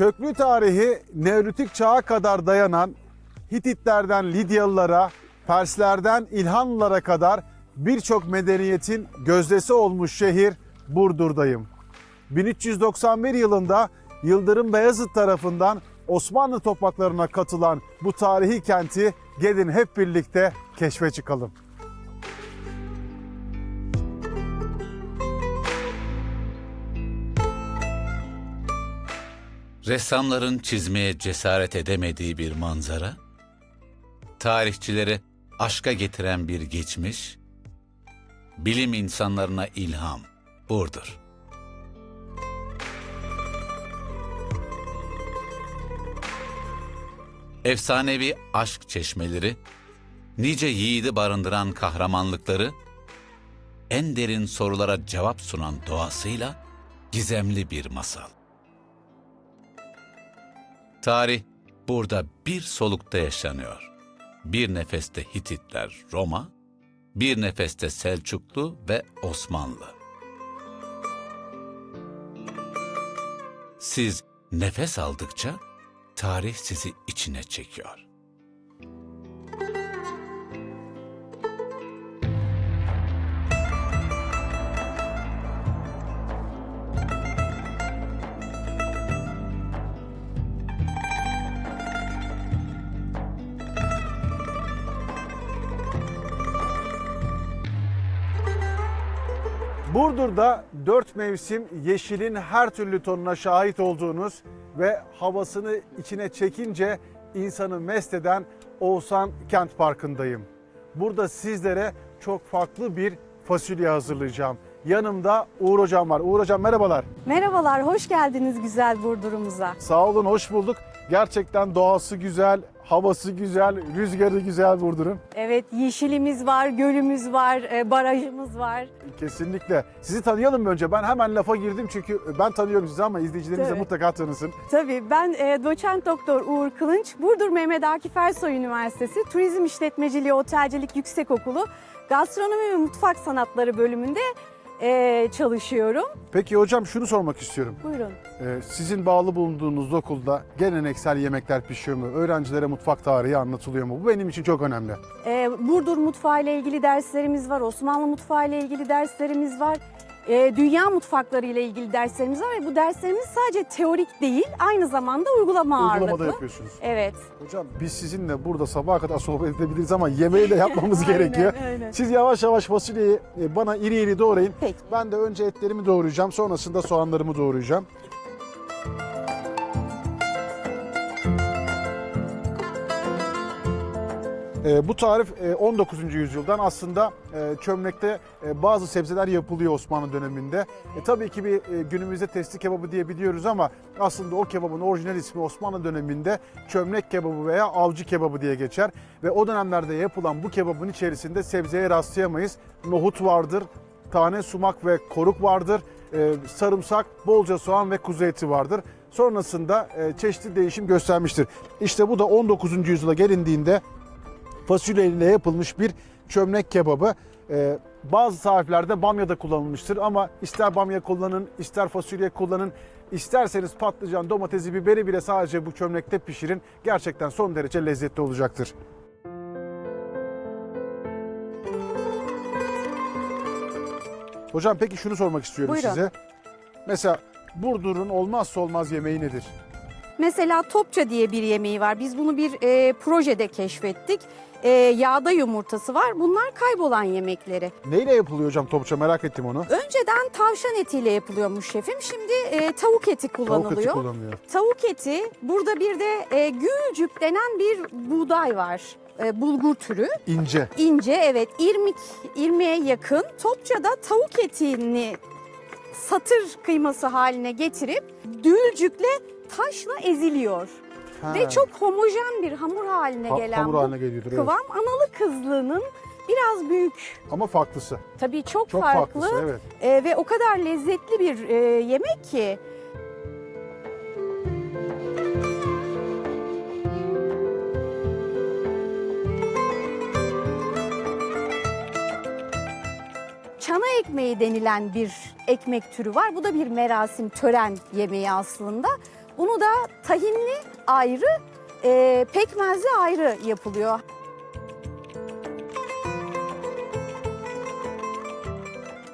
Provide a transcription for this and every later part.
Köklü tarihi Neolitik çağa kadar dayanan Hititlerden Lidyalılara, Perslerden İlhanlılara kadar birçok medeniyetin gözdesi olmuş şehir Burdur'dayım. 1391 yılında Yıldırım Beyazıt tarafından Osmanlı topraklarına katılan bu tarihi kenti gelin hep birlikte keşfe çıkalım. Ressamların çizmeye cesaret edemediği bir manzara, tarihçileri aşka getiren bir geçmiş, bilim insanlarına ilham, Burdur. Efsanevi aşk çeşmeleri, nice yiğidi barındıran kahramanlıkları, en derin sorulara cevap sunan doğasıyla gizemli bir masal. Tarih burada bir solukta yaşanıyor. Bir nefeste Hititler Roma, bir nefeste Selçuklu ve Osmanlı. Siz nefes aldıkça tarih sizi içine çekiyor. Burdur'da dört mevsim yeşilin her türlü tonuna şahit olduğunuz ve havasını içine çekince insanı mest eden Oğuzhan Kent Parkı'ndayım. Burada sizlere çok farklı bir fasulye hazırlayacağım. Yanımda Uğur Hocam var. Uğur Hocam merhabalar. Merhabalar, hoş geldiniz güzel Burdur'umuza. Sağ olun, hoş bulduk. Gerçekten doğası güzel, havası güzel, rüzgarı güzel Burdur'un. Evet, yeşilimiz var, gölümüz var, e, barajımız var. Kesinlikle. Sizi tanıyalım mı önce? Ben hemen lafa girdim çünkü ben tanıyorum sizi ama izleyicilerimiz de Tabii. mutlaka tanısın. Tabii ben e, doçent doktor Uğur Kılınç, Burdur Mehmet Akif Ersoy Üniversitesi Turizm İşletmeciliği Otelcilik Yüksekokulu Gastronomi ve Mutfak Sanatları bölümünde e, çalışıyorum. Peki hocam şunu sormak istiyorum. Buyurun. Ee, sizin bağlı bulunduğunuz okulda geleneksel yemekler pişiyor mu? Öğrencilere mutfak tarihi anlatılıyor mu? Bu benim için çok önemli. E, Burdur mutfağı ile ilgili derslerimiz var, Osmanlı mutfağı ile ilgili derslerimiz var. E, dünya mutfakları ile ilgili derslerimiz var ve bu derslerimiz sadece teorik değil, aynı zamanda uygulama Uygulamada ağırlıklı. yapıyorsunuz. Evet. Hocam biz sizinle burada sabaha kadar sohbet edebiliriz ama yemeği de yapmamız Aynen, gerekiyor. aynen. Siz yavaş yavaş fasulyeyi e, bana iri iri doğrayın. Peki. Ben de önce etlerimi doğrayacağım. Sonrasında soğanlarımı doğrayacağım. E, bu tarif e, 19. yüzyıldan aslında e, çömlekte e, bazı sebzeler yapılıyor Osmanlı döneminde. E, tabii ki bir e, günümüzde testi kebabı diye biliyoruz ama aslında o kebabın orijinal ismi Osmanlı döneminde çömlek kebabı veya avcı kebabı diye geçer. Ve o dönemlerde yapılan bu kebabın içerisinde sebzeye rastlayamayız. Nohut vardır, tane sumak ve koruk vardır. Ee, sarımsak, bolca soğan ve kuzu eti vardır. Sonrasında e, çeşitli değişim göstermiştir. İşte bu da 19. yüzyıla gelindiğinde fasulye ile yapılmış bir çömlek kebabı. Ee, bazı tariflerde bamya da kullanılmıştır ama ister bamya kullanın, ister fasulye kullanın, isterseniz patlıcan, domatesi, biberi bile sadece bu çömlekte pişirin. Gerçekten son derece lezzetli olacaktır. Hocam peki şunu sormak istiyorum Buyurun. size. Mesela Burdur'un olmazsa olmaz yemeği nedir? Mesela topça diye bir yemeği var. Biz bunu bir e, projede keşfettik. E, yağda yumurtası var. Bunlar kaybolan yemekleri. Neyle yapılıyor hocam topça merak ettim onu. Önceden tavşan etiyle yapılıyormuş şefim. Şimdi e, tavuk eti kullanılıyor. Tavuk eti kullanılıyor. Tavuk eti, burada bir de e, gülcük denen bir buğday var. E, bulgur türü. İnce. İnce evet irmik, irmiğe yakın. Topça'da tavuk etini satır kıyması haline getirip dülcükle taşla eziliyor. Ha. Ve çok homojen bir hamur haline Ha- gelen hamur bu haline geliyordur, evet. kıvam analı kızlığının biraz büyük. Ama farklısı. Tabii çok, Çok farklı, farklısı evet. e, ve o kadar lezzetli bir e, yemek ki. Çana ekmeği denilen bir ekmek türü var. Bu da bir merasim, tören yemeği aslında. Bunu da tahinli ayrı, e, pekmezli ayrı yapılıyor.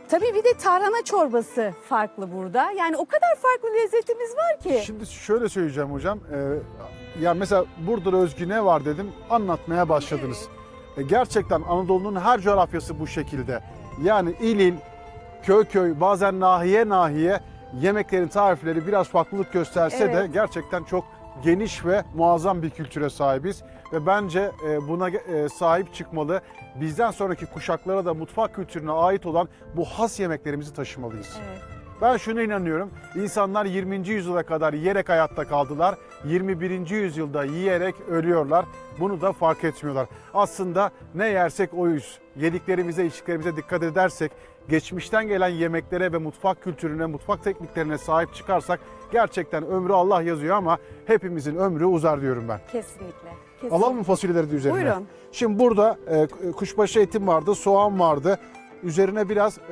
Tabii bir de tarhana çorbası farklı burada. Yani o kadar farklı lezzetimiz var ki. Şimdi şöyle söyleyeceğim hocam. Ee, ya mesela Burdur özgü ne var dedim anlatmaya başladınız. E, gerçekten Anadolu'nun her coğrafyası bu şekilde. Yani il il, köy köy, bazen nahiye nahiye yemeklerin tarifleri biraz farklılık gösterse de Evet. gerçekten çok geniş ve muazzam bir kültüre sahibiz. Ve bence e, buna e, sahip çıkmalı. Bizden sonraki kuşaklara da mutfak kültürüne ait olan bu has yemeklerimizi taşımalıyız. Evet. Ben şuna inanıyorum. İnsanlar 20. yüzyıla kadar yiyerek hayatta kaldılar. 21. yüzyılda yiyerek ölüyorlar. Bunu da fark etmiyorlar. Aslında ne yersek oyuz. Yediklerimize, içtiklerimize dikkat edersek, geçmişten gelen yemeklere ve mutfak kültürüne, mutfak tekniklerine sahip çıkarsak gerçekten ömrü Allah yazıyor ama hepimizin ömrü uzar diyorum ben. Kesinlikle. kesinlikle. Alalım mı fasulyeleri de üzerine? Buyurun. Şimdi burada e, kuşbaşı etim vardı, soğan vardı. Üzerine biraz e,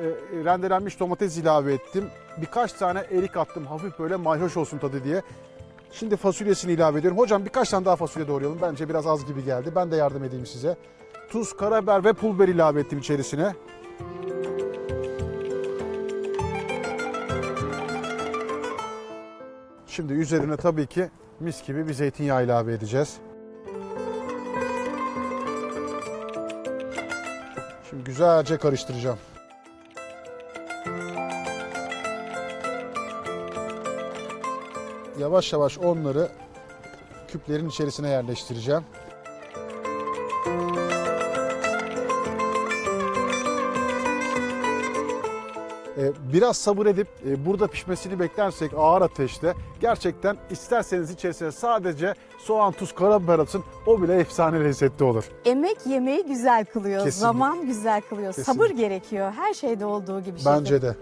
rendelenmiş domates ilave ettim. Birkaç tane erik attım hafif böyle mayhoş olsun tadı diye. Şimdi fasulyesini ilave ediyorum. Hocam birkaç tane daha fasulye doğrayalım. Bence biraz az gibi geldi. Ben de yardım edeyim size. Tuz, karabiber ve pul biber ilave ettim içerisine. Şimdi üzerine tabii ki mis gibi bir zeytinyağı ilave edeceğiz. Şimdi güzelce karıştıracağım. Yavaş yavaş onları küplerin içerisine yerleştireceğim. Biraz sabır edip e, burada pişmesini beklersek ağır ateşte gerçekten isterseniz içerisine sadece soğan, tuz, karabiber atın o bile efsane lezzetli olur. Emek yemeği güzel kılıyor. Kesinlikle. Zaman güzel kılıyor. Kesinlikle. Sabır gerekiyor. Her şeyde olduğu gibi. Bence şefim. de.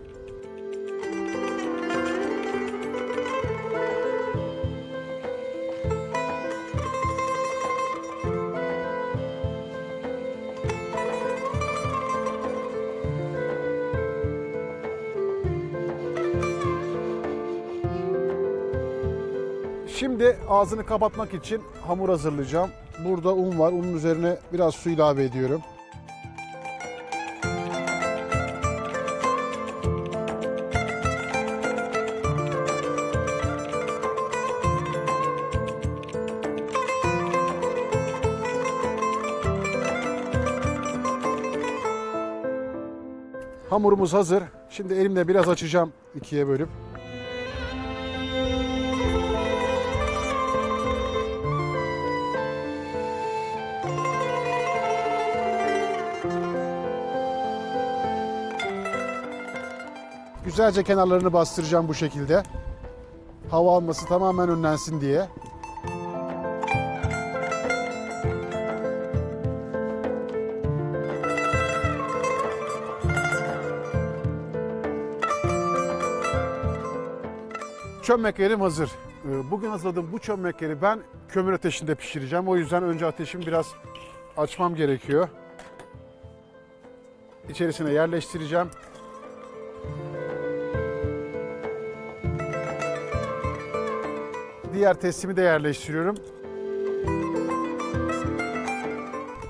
Ağzını kapatmak için hamur hazırlayacağım. Burada un var. Unun üzerine biraz su ilave ediyorum. Hamurumuz hazır. Şimdi elimle biraz açacağım ikiye bölüp. Güzelce kenarlarını bastıracağım bu şekilde. Hava alması tamamen önlensin diye. Çömleklerim hazır. Ee, Bugün hazırladığım bu çömlekleri ben kömür ateşinde pişireceğim. O yüzden önce ateşimi biraz açmam gerekiyor. İçerisine yerleştireceğim. Diğer testimi de yerleştiriyorum.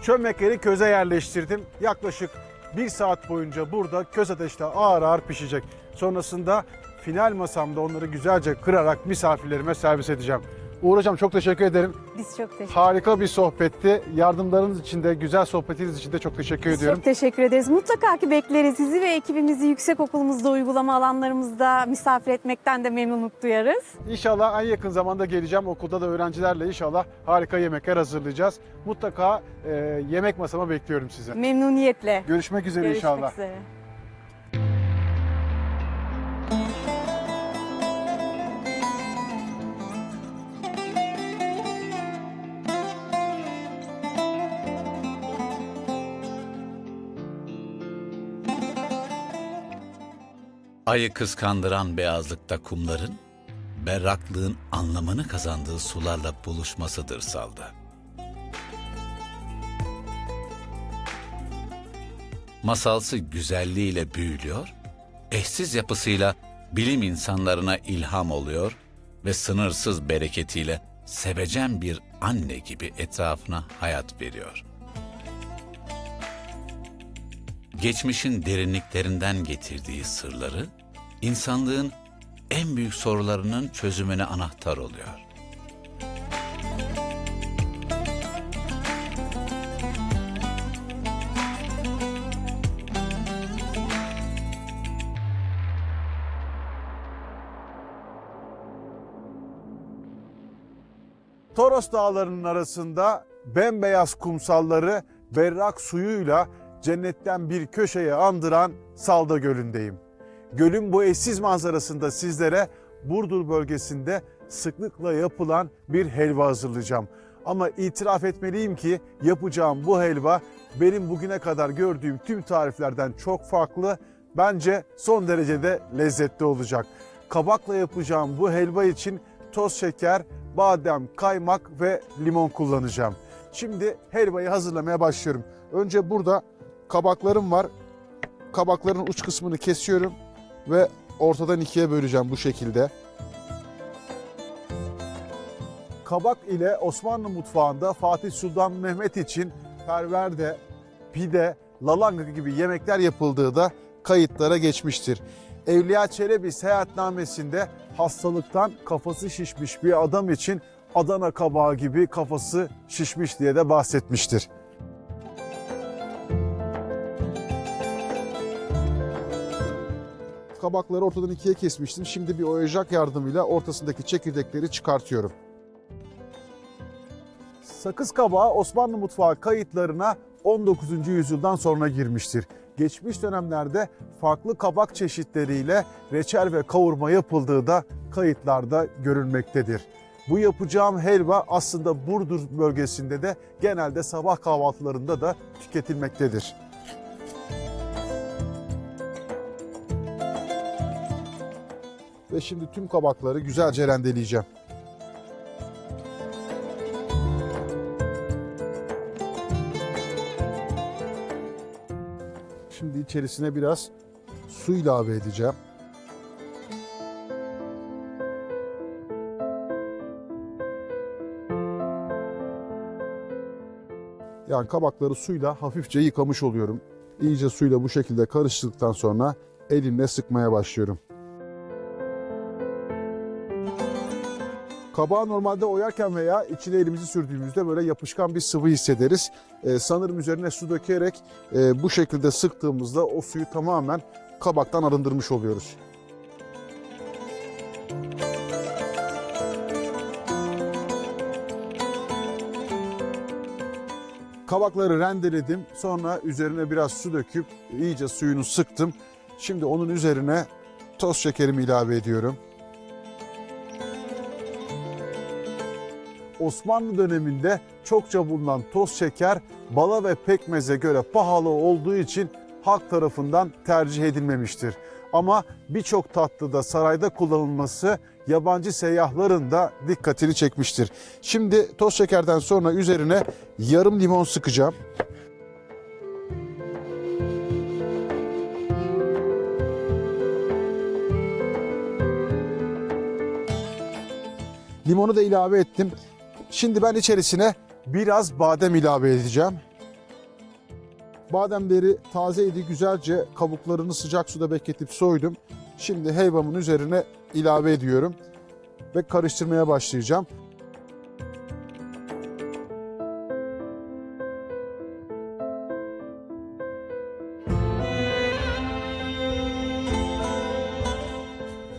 Çömlekleri köze yerleştirdim. Yaklaşık bir saat boyunca burada köz ateşte ağır ağır pişecek. Sonrasında final masamda onları güzelce kırarak misafirlerime servis edeceğim. Uğur Hocam çok teşekkür ederim. Biz çok teşekkür Harika bir sohbetti. Yardımlarınız için de, güzel sohbetiniz için de çok teşekkür Biz ediyorum. çok teşekkür ederiz. Mutlaka ki bekleriz. Sizi ve ekibimizi yüksek okulumuzda, uygulama alanlarımızda misafir etmekten de memnunluk duyarız. İnşallah en yakın zamanda geleceğim. Okulda da öğrencilerle inşallah harika yemekler hazırlayacağız. Mutlaka e, yemek masama bekliyorum sizi. Memnuniyetle. Görüşmek üzere Görüşmek inşallah. üzere. Ayı kıskandıran beyazlıkta kumların, berraklığın anlamını kazandığı sularla buluşmasıdır salda. Masalsı güzelliğiyle büyülüyor, eşsiz yapısıyla bilim insanlarına ilham oluyor, ve sınırsız bereketiyle sevecen bir anne gibi etrafına hayat veriyor. Geçmişin derinliklerinden getirdiği sırları, insanlığın en büyük sorularının çözümüne anahtar oluyor. Toros Dağları'nın arasında bembeyaz kumsalları berrak suyuyla cennetten bir köşeye andıran Salda Gölü'ndeyim. Gölün bu eşsiz manzarasında sizlere Burdur bölgesinde sıklıkla yapılan bir helva hazırlayacağım. Ama itiraf etmeliyim ki yapacağım bu helva benim bugüne kadar gördüğüm tüm tariflerden çok farklı. Bence son derecede lezzetli olacak. Kabakla yapacağım bu helva için toz şeker, badem, kaymak ve limon kullanacağım. Şimdi helvayı hazırlamaya başlıyorum. Önce burada kabaklarım var. Kabakların uç kısmını kesiyorum ve ortadan ikiye böleceğim bu şekilde. Kabak ile Osmanlı mutfağında Fatih Sultan Mehmet için perverde, pide, lalanga gibi yemekler yapıldığı da kayıtlara geçmiştir. Evliya Çelebi seyahatnamesinde hastalıktan kafası şişmiş bir adam için Adana kabağı gibi kafası şişmiş diye de bahsetmiştir. Kabakları ortadan ikiye kesmiştim. Şimdi bir oyacak yardımıyla ortasındaki çekirdekleri çıkartıyorum. Sakız kabağı Osmanlı mutfağı kayıtlarına 19. yüzyıldan sonra girmiştir. Geçmiş dönemlerde farklı kabak çeşitleriyle reçel ve kavurma yapıldığı da kayıtlarda görülmektedir. Bu yapacağım helva aslında Burdur bölgesinde de genelde sabah kahvaltılarında da tüketilmektedir. Ve şimdi tüm kabakları güzelce rendeleyeceğim. Şimdi içerisine biraz su ilave edeceğim. Yani kabakları suyla hafifçe yıkamış oluyorum. İyice suyla bu şekilde karıştırdıktan sonra elimle sıkmaya başlıyorum. Kabağı normalde oyarken veya içine elimizi sürdüğümüzde böyle yapışkan bir sıvı hissederiz. Ee, sanırım üzerine su dökerek e, bu şekilde sıktığımızda o suyu tamamen kabaktan arındırmış oluyoruz. Kabakları rendeledim. Sonra üzerine biraz su döküp iyice suyunu sıktım. Şimdi onun üzerine toz şekerimi ilave ediyorum. Osmanlı döneminde çokça bulunan toz şeker bala ve pekmeze göre pahalı olduğu için halk tarafından tercih edilmemiştir. Ama birçok tatlıda sarayda kullanılması yabancı seyyahların da dikkatini çekmiştir. Şimdi toz şekerden sonra üzerine yarım limon sıkacağım. Limonu da ilave ettim. Şimdi ben içerisine biraz badem ilave edeceğim. Bademleri tazeydi, güzelce kabuklarını sıcak suda bekletip soydum. Şimdi helvamın üzerine ilave ediyorum ve karıştırmaya başlayacağım.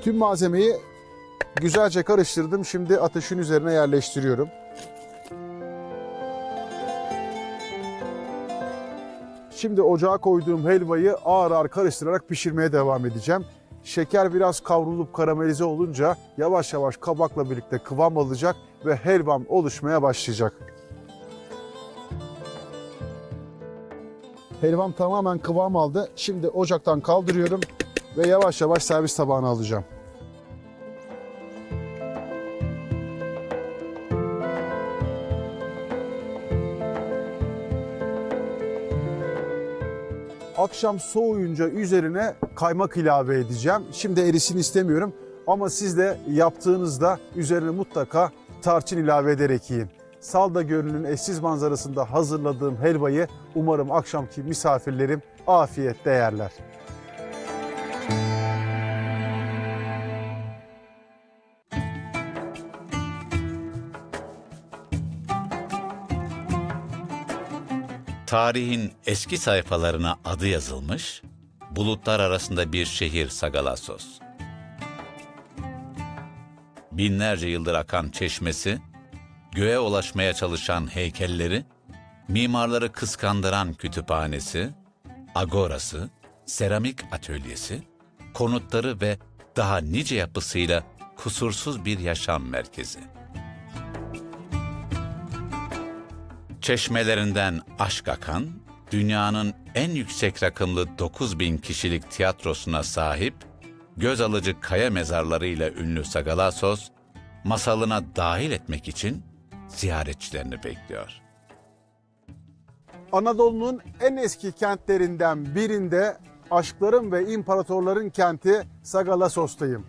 Tüm malzemeyi güzelce karıştırdım. Şimdi ateşin üzerine yerleştiriyorum. Şimdi ocağa koyduğum helvayı ağır ağır karıştırarak pişirmeye devam edeceğim. Şeker biraz kavrulup karamelize olunca yavaş yavaş kabakla birlikte kıvam alacak ve helvam oluşmaya başlayacak. Helvam tamamen kıvam aldı. Şimdi ocaktan kaldırıyorum ve yavaş yavaş servis tabağına alacağım. Akşam soğuyunca üzerine kaymak ilave edeceğim. Şimdi erisin istemiyorum Ama siz de yaptığınızda üzerine mutlaka tarçın ilave ederek yiyin. Salda Gölü'nün eşsiz manzarasında hazırladığım helvayı umarım akşamki misafirlerim afiyetle yerler. Tarihin eski sayfalarına adı yazılmış, bulutlar arasında bir şehir Sagalassos. Binlerce yıldır akan çeşmesi, göğe ulaşmaya çalışan heykelleri, mimarları kıskandıran kütüphanesi, agorası, seramik atölyesi, konutları ve daha nice yapısıyla kusursuz bir yaşam merkezi. Çeşmelerinden aşk akan, dünyanın en yüksek rakımlı 9000 kişilik tiyatrosuna sahip, göz alıcı kaya mezarlarıyla ünlü Sagalassos, masalına dahil etmek için ziyaretçilerini bekliyor. Anadolu'nun en eski kentlerinden birinde aşkların ve imparatorların kenti Sagalassos'tayım.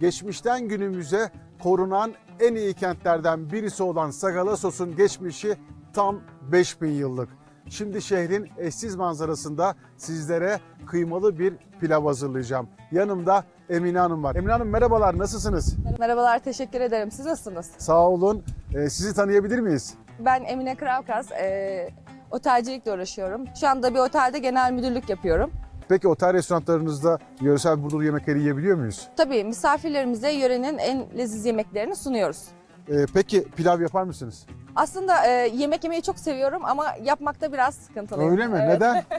Geçmişten günümüze korunan en iyi kentlerden birisi olan Sagalassos'un geçmişi tam 5000 yıllık. Şimdi şehrin eşsiz manzarasında sizlere kıymalı bir pilav hazırlayacağım. Yanımda Emine Hanım var. Emine Hanım merhabalar, nasılsınız? Merhabalar, teşekkür ederim. Siz nasılsınız? Sağ olun. Ee, sizi tanıyabilir miyiz? Ben Emine Kravkas, e, otelcilikle uğraşıyorum. Şu anda bir otelde genel müdürlük yapıyorum. Peki otel restoranlarınızda yöresel Burdulu yemekleri yiyebiliyor muyuz? Tabii misafirlerimize yörenin en leziz yemeklerini sunuyoruz. Ee, peki pilav yapar mısınız? Aslında e, yemek yemeyi çok seviyorum ama yapmakta biraz sıkıntılı. Öyle mi? Neden?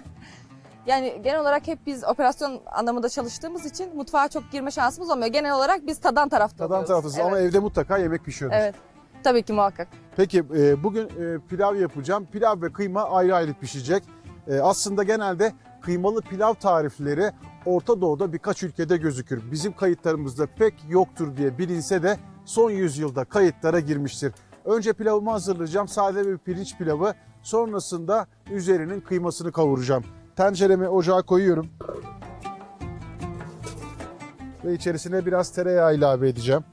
Yani genel olarak hep biz operasyon anlamında çalıştığımız için mutfağa çok girme şansımız olmuyor. Genel olarak biz tadan tarafta Tadan oluyoruz. taraftasınız evet. ama evde mutlaka yemek pişiyordur. Evet, tabii ki muhakkak. Peki e, bugün e, pilav yapacağım. Pilav ve kıyma ayrı ayrı pişecek. E, aslında genelde kıymalı pilav tarifleri Orta Doğu'da birkaç ülkede gözükür. Bizim kayıtlarımızda pek yoktur diye bilinse de son yüzyılda kayıtlara girmiştir. Önce pilavımı hazırlayacağım. Sade bir pirinç pilavı. Sonrasında üzerinin kıymasını kavuracağım. Tenceremi ocağa koyuyorum. Ve içerisine biraz tereyağı ilave edeceğim.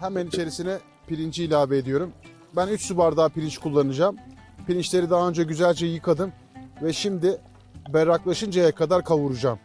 Hemen içerisine pirinci ilave ediyorum. Ben 3 su bardağı pirinç kullanacağım. Pirinçleri daha önce güzelce yıkadım ve şimdi berraklaşıncaya kadar kavuracağım.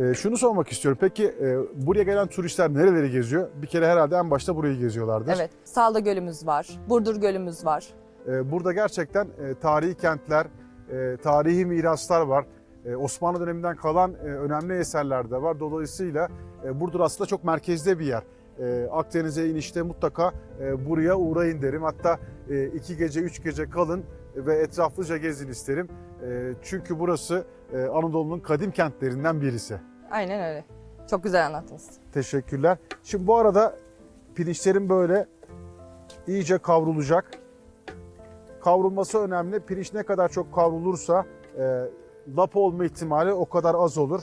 Ee, şunu sormak istiyorum. Peki e, buraya gelen turistler nereleri geziyor? Bir kere herhalde en başta burayı geziyorlardır. Evet, Salda Gölümüz var, Burdur Gölümüz var. Ee, Burada gerçekten e, tarihi kentler, e, tarihi miraslar var. E, Osmanlı döneminden kalan e, önemli eserler de var. Dolayısıyla e, Burdur aslında çok merkezde bir yer. E, Akdeniz'e inişte mutlaka e, buraya uğrayın derim. Hatta e, iki gece, üç gece kalın ve etraflıca gezin isterim. E, Çünkü burası e, Anadolu'nun kadim kentlerinden birisi. Aynen öyle. Çok güzel anlattınız. Teşekkürler. Şimdi bu arada pirinçlerim böyle iyice kavrulacak. Kavrulması önemli. Pirinç ne kadar çok kavrulursa e, lapa olma ihtimali o kadar az olur.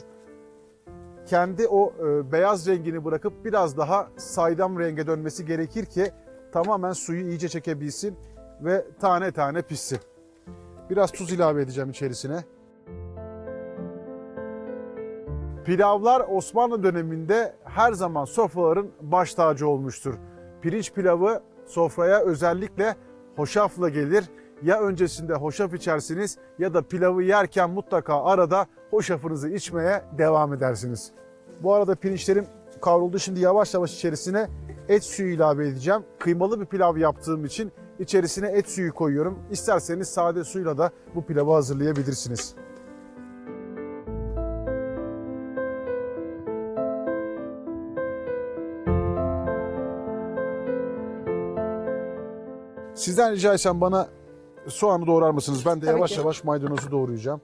Kendi o e, beyaz rengini bırakıp biraz daha saydam renge dönmesi gerekir ki tamamen suyu iyice çekebilsin ve tane tane pişsin. Biraz tuz ilave edeceğim içerisine. Pilavlar Osmanlı döneminde her zaman sofraların baş tacı olmuştur. Pirinç pilavı sofraya özellikle hoşafla gelir. Ya öncesinde hoşaf içersiniz ya da pilavı yerken mutlaka arada hoşafınızı içmeye devam edersiniz. Bu arada pirinçlerim kavruldu. Şimdi yavaş yavaş içerisine et suyu ilave edeceğim. Kıymalı bir pilav yaptığım için içerisine et suyu koyuyorum. İsterseniz sade suyla da bu pilavı hazırlayabilirsiniz. Sizden rica etsem bana soğanı doğrar mısınız? Ben de Tabii yavaş ki. yavaş maydanozu doğrayacağım.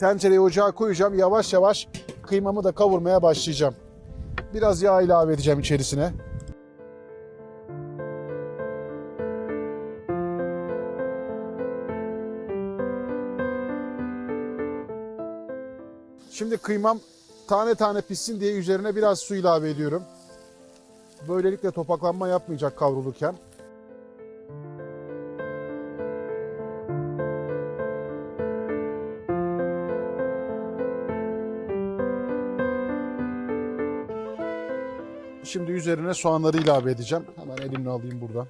Tencereyi ocağa koyacağım. Yavaş yavaş kıymamı da kavurmaya başlayacağım. Biraz yağ ilave edeceğim içerisine. Şimdi kıymam tane tane pişsin diye üzerine biraz su ilave ediyorum. Böylelikle topaklanma yapmayacak kavrulurken. Şimdi üzerine soğanları ilave edeceğim. Hemen elimle alayım buradan.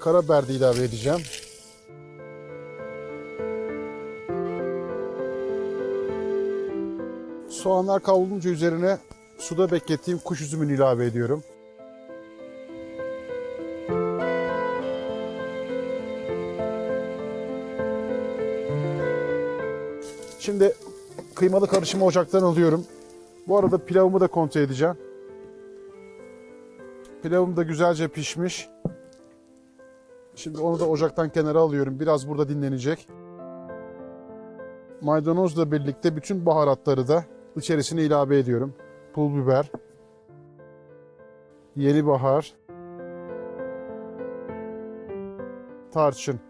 Karabiber de ilave edeceğim. Soğanlar kavrulunca üzerine suda beklettiğim kuş üzümünü ilave ediyorum. Şimdi kıymalı karışımı ocaktan alıyorum. Bu arada pilavımı da kontrol edeceğim. Pilavım da güzelce pişmiş. Şimdi onu da ocaktan kenara alıyorum. Biraz burada dinlenecek. Maydanozla birlikte bütün baharatları da içerisine ilave ediyorum. Pul biber, yeni bahar, tarçın.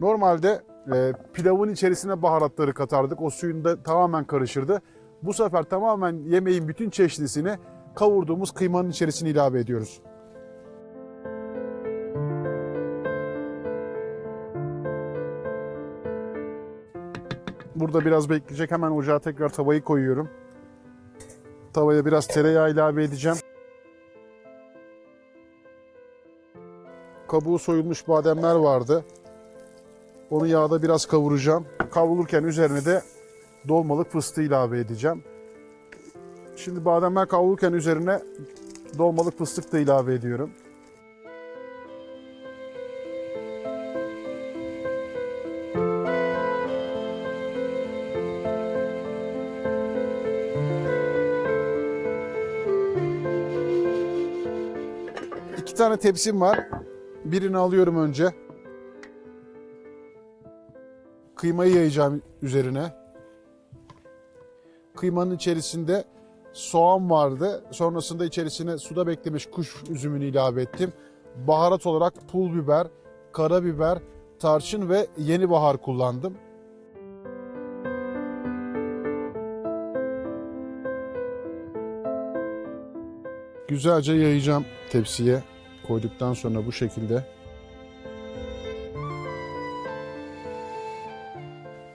Normalde e, pilavın içerisine baharatları katardık. O suyun da tamamen karışırdı. Bu sefer tamamen yemeğin bütün çeşnisini kavurduğumuz kıymanın içerisine ilave ediyoruz. Burada biraz bekleyecek. Hemen ocağa tekrar tavayı koyuyorum. Tavaya biraz tereyağı ilave edeceğim. Kabuğu soyulmuş bademler vardı. Onu yağda biraz kavuracağım. Kavrulurken üzerine de dolmalık fıstığı ilave edeceğim. Şimdi bademler kavrulurken üzerine dolmalık fıstık da ilave ediyorum. Tane tepsim var. Birini alıyorum önce. Kıymayı yayacağım üzerine. Kıymanın içerisinde soğan vardı. Sonrasında içerisine suda beklemiş kuş üzümünü ilave ettim. Baharat olarak pul biber, karabiber, tarçın ve yeni bahar kullandım. Güzelce yayacağım tepsiye. Koyduktan sonra bu şekilde.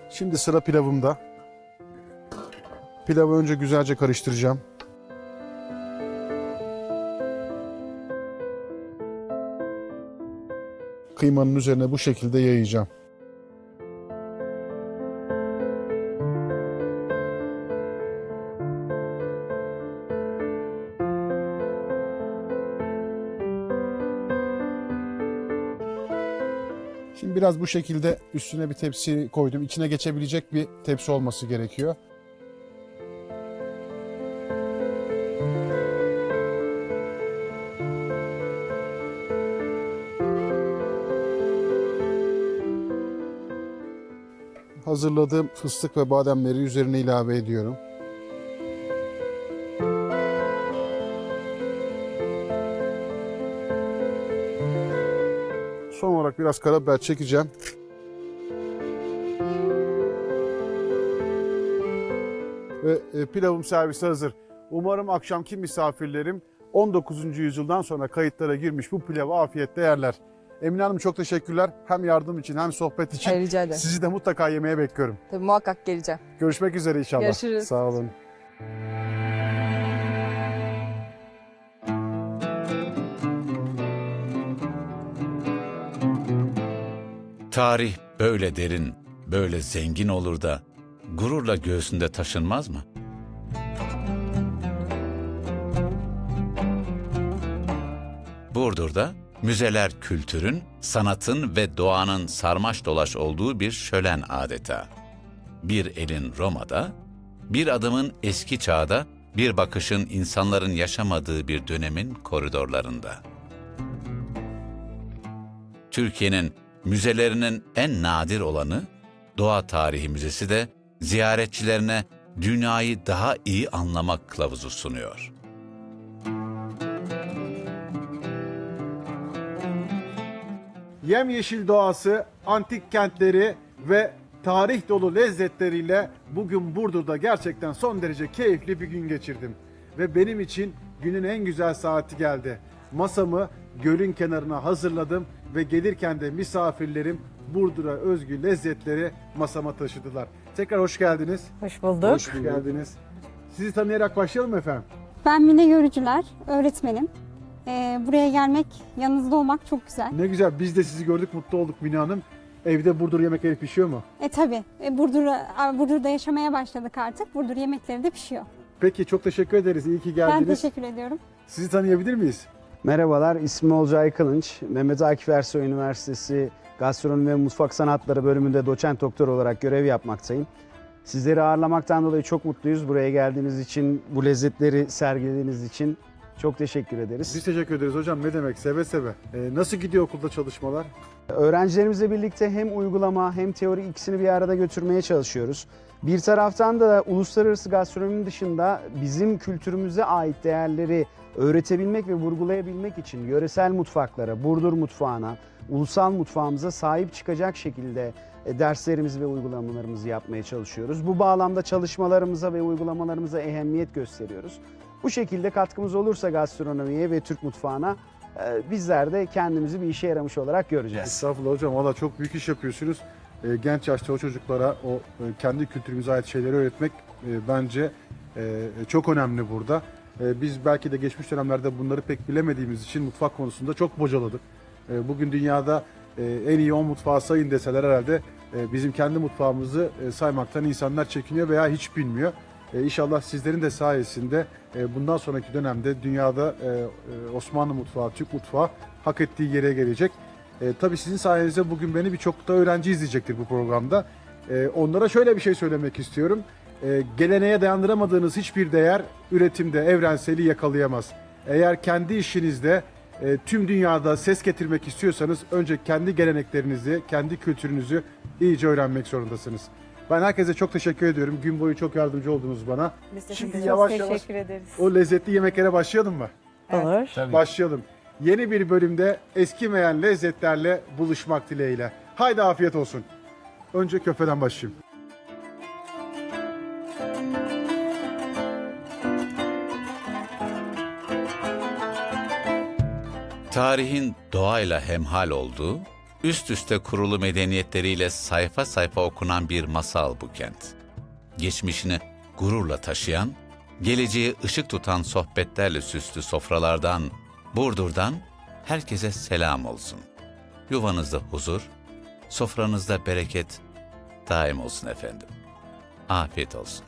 Şimdi sıra pilavımda. Pilavı önce güzelce karıştıracağım. Kıymanın üzerine bu şekilde yayacağım. Biraz bu şekilde üstüne bir tepsi koydum. İçine geçebilecek bir tepsi olması gerekiyor. Hazırladığım fıstık ve bademleri üzerine ilave ediyorum. Olarak biraz karabiber çekeceğim. Ve e, pilavım servise hazır. Umarım akşamki misafirlerim 19. yüzyıldan sonra kayıtlara girmiş bu pilavı afiyetle yerler. Emine Hanım çok teşekkürler. Hem yardım için hem sohbet için. Hayır, rica ederim. Sizi de mutlaka yemeğe bekliyorum. Tabii muhakkak geleceğim. Görüşmek üzere inşallah. Görüşürüz. Sağ olun. Tarih böyle derin, böyle zengin olur da gururla göğsünde taşınmaz mı? Burdur'da müzeler kültürün, sanatın ve doğanın sarmaş dolaş olduğu bir şölen adeta. Bir elin Roma'da, bir adımın eski çağda, bir bakışın insanların yaşamadığı bir dönemin koridorlarında. Türkiye'nin müzelerinin en nadir olanı Doğa Tarihi Müzesi de ziyaretçilerine dünyayı daha iyi anlamak kılavuzu sunuyor. Yemyeşil doğası, antik kentleri ve tarih dolu lezzetleriyle bugün Burdur'da gerçekten son derece keyifli bir gün geçirdim. Ve benim için günün en güzel saati geldi. Masamı gölün kenarına hazırladım ve gelirken de misafirlerim Burdur'a özgü lezzetleri masama taşıdılar. Tekrar hoş geldiniz. Hoş bulduk. Hoş geldiniz. Sizi tanıyarak başlayalım mı efendim. Ben Mine Görücüler, öğretmenim. Ee, buraya gelmek, yanınızda olmak çok güzel. Ne güzel biz de sizi gördük mutlu olduk Mine Hanım. Evde Burdur yemekleri pişiyor mu? E tabi, e, Burdur'a, Burdur'da yaşamaya başladık artık. Burdur yemekleri de pişiyor. Peki çok teşekkür ederiz. İyi ki Ben geldiniz. teşekkür ediyorum. Sizi tanıyabilir miyiz? Merhabalar, ismim Olcay Kılınç. Mehmet Akif Ersoy Üniversitesi Gastronomi ve Mutfak Sanatları bölümünde doçent doktor olarak görev yapmaktayım. Sizleri ağırlamaktan dolayı çok mutluyuz. Buraya geldiğiniz için, bu lezzetleri sergilediğiniz için çok teşekkür ederiz. Biz teşekkür ederiz hocam. Ne demek? Seve seve. Ee, nasıl gidiyor okulda çalışmalar? Öğrencilerimizle birlikte hem uygulama hem teori ikisini bir arada götürmeye çalışıyoruz. Bir taraftan da uluslararası gastronominin dışında bizim kültürümüze ait değerleri öğretebilmek ve vurgulayabilmek için yöresel mutfaklara, Burdur mutfağına, ulusal mutfağımıza sahip çıkacak şekilde e, derslerimizi ve uygulamalarımızı yapmaya çalışıyoruz. Bu bağlamda çalışmalarımıza ve uygulamalarımıza ehemmiyet gösteriyoruz. Bu şekilde katkımız olursa gastronomiye ve Türk mutfağına e, bizler de kendimizi bir işe yaramış olarak göreceğiz. Estağfurullah hocam. Valla çok büyük iş yapıyorsunuz. Ee, genç yaşta o çocuklara o e, kendi kültürümüze ait şeyleri öğretmek e, bence e, çok önemli burada. E, biz belki de geçmiş dönemlerde bunları pek bilemediğimiz için mutfak konusunda çok bocaladık. E, bugün dünyada e, en iyi 10 mutfağı sayın deseler herhalde e, bizim kendi mutfağımızı e, saymaktan insanlar çekiniyor veya hiç bilmiyor. E, İnşallah sizlerin de sayesinde e, bundan sonraki dönemde dünyada e, e, Osmanlı mutfağı, Türk mutfağı hak ettiği yere gelecek. E, tabii sizin sayenizde bugün beni birçok da öğrenci izleyecektir bu programda. E, onlara şöyle bir şey söylemek istiyorum. E, geleneğe dayandıramadığınız hiçbir değer üretimde evrenseli yakalayamaz. Eğer kendi işinizde e, tüm dünyada ses getirmek istiyorsanız önce kendi geleneklerinizi, kendi kültürünüzü iyice öğrenmek zorundasınız. Ben herkese çok teşekkür ediyorum. Gün boyu çok yardımcı oldunuz bana. Biz de Şimdi çok yavaş yavaş teşekkür ederiz. O lezzetli yemeklere başlayalım mı? Olur. Başlayalım. Yeni bir bölümde eskimeyen lezzetlerle buluşmak dileğiyle. Haydi afiyet olsun. Önce köfteden başlayayım. Tarihin doğayla hemhal olduğu, üst üste kurulu medeniyetleriyle sayfa sayfa okunan bir masal bu kent. Geçmişini gururla taşıyan, geleceği ışık tutan sohbetlerle süslü sofralardan, Burdur'dan herkese selam olsun. Yuvanızda huzur, sofranızda bereket daim olsun efendim. Afiyet olsun.